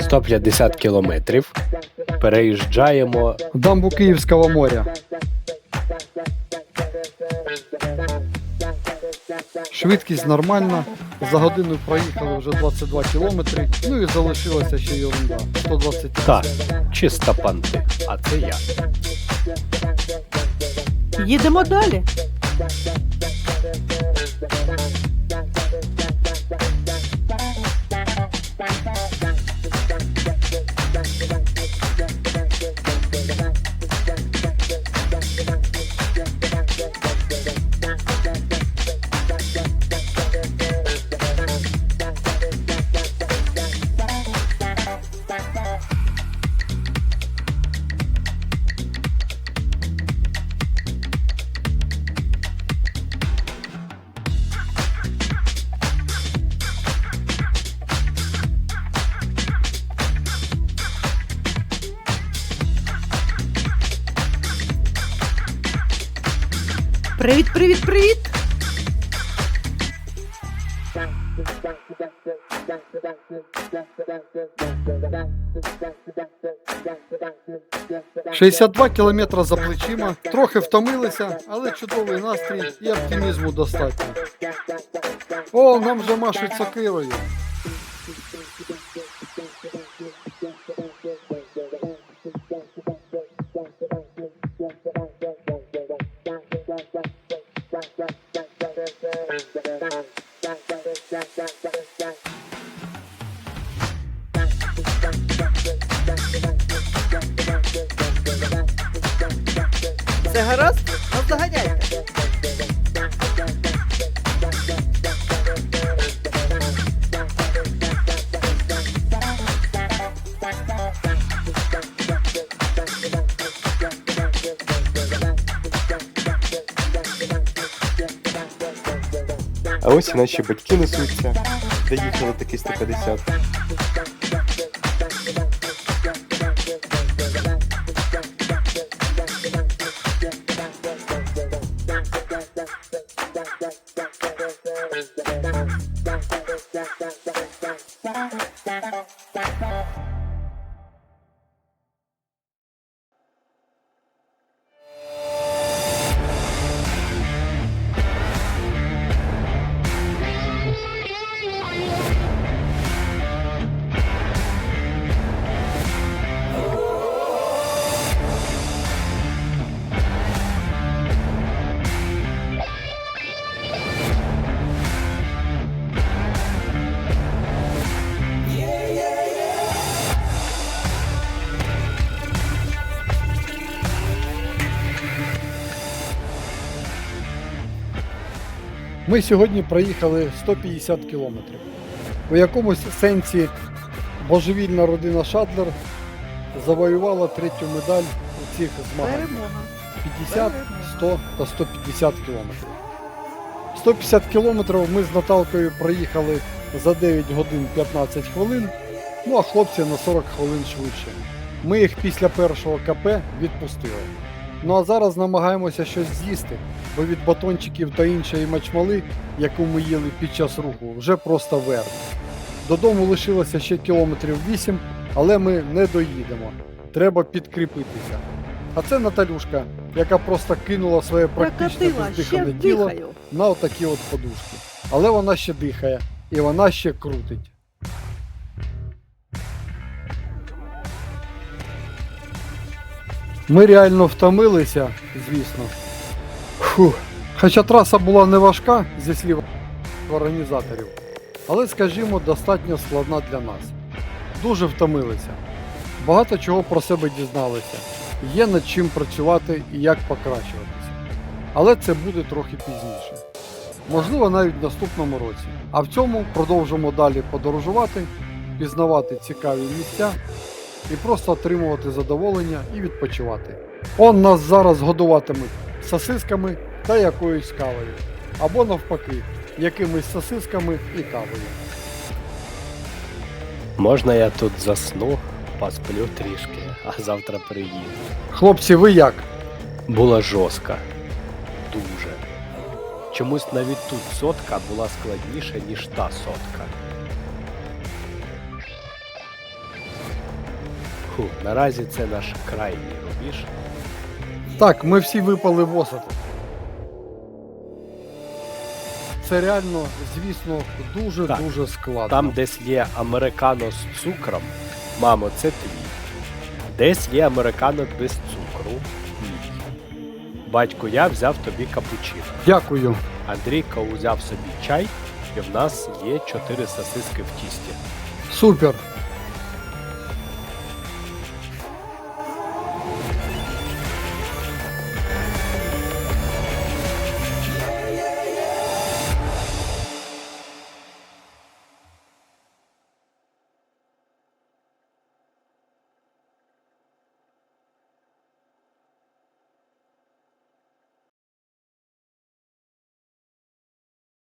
Сто п'ятдесят кілометрів. Переїжджаємо Дамбу Київського моря. Швидкість нормальна. За годину проїхали вже 22 кілометри. Ну і залишилася ще ерунда. 120 так, чиста панти. А це я. Їдемо далі. Привіт, привіт, привіт! – 62 кілометри за плечима. Трохи втомилися, але чудовий настрій і оптимізму достатньо. О, нам вже машуть сокирою. Все гаразд? Наздоганяйте. Ось наші батьки несуться, де їхали такі 150. Ми сьогодні проїхали 150 кілометрів. У якомусь сенсі божевільна родина Шадлер завоювала третю медаль у цих змаганнях. 50, 100 та 150 кілометрів. 150 кілометрів ми з Наталкою проїхали за 9 годин 15 хвилин, ну а хлопці на 40 хвилин швидше. Ми їх після першого КП відпустили. Ну а зараз намагаємося щось з'їсти, бо від батончиків та іншої мачмали, яку ми їли під час руху, вже просто верх. Додому лишилося ще кілометрів 8, але ми не доїдемо. Треба підкріпитися. А це Наталюшка, яка просто кинула своє практично ще бездихане дихаю. на отакі от подушки. Але вона ще дихає і вона ще крутить. Ми реально втомилися, звісно. Фух. Хоча траса була не важка, зі слів організаторів, але, скажімо, достатньо складна для нас. Дуже втомилися. Багато чого про себе дізналися. Є над чим працювати і як покращуватися. Але це буде трохи пізніше. Можливо, навіть в наступному році. А в цьому продовжимо далі подорожувати, пізнавати цікаві місця і просто отримувати задоволення і відпочивати. Он нас зараз годуватимуть сосисками та якоюсь кавою. Або навпаки, якимись сосисками і кавою. Можна я тут засну, посплю трішки, а завтра приїду. Хлопці, ви як? Була жорстка. Дуже. Чомусь навіть тут сотка була складніша, ніж та сотка. Фу, наразі це наш крайній рубіж. Так, ми всі випали в осад. Це реально, звісно, дуже-дуже складно. Там десь є американо з цукром. Мамо, це твій. Десь є американо без цукру. Мій. Батько, я взяв тобі капучино. Дякую. Андрійко узяв собі чай, і в нас є чотири сосиски в тісті. Супер.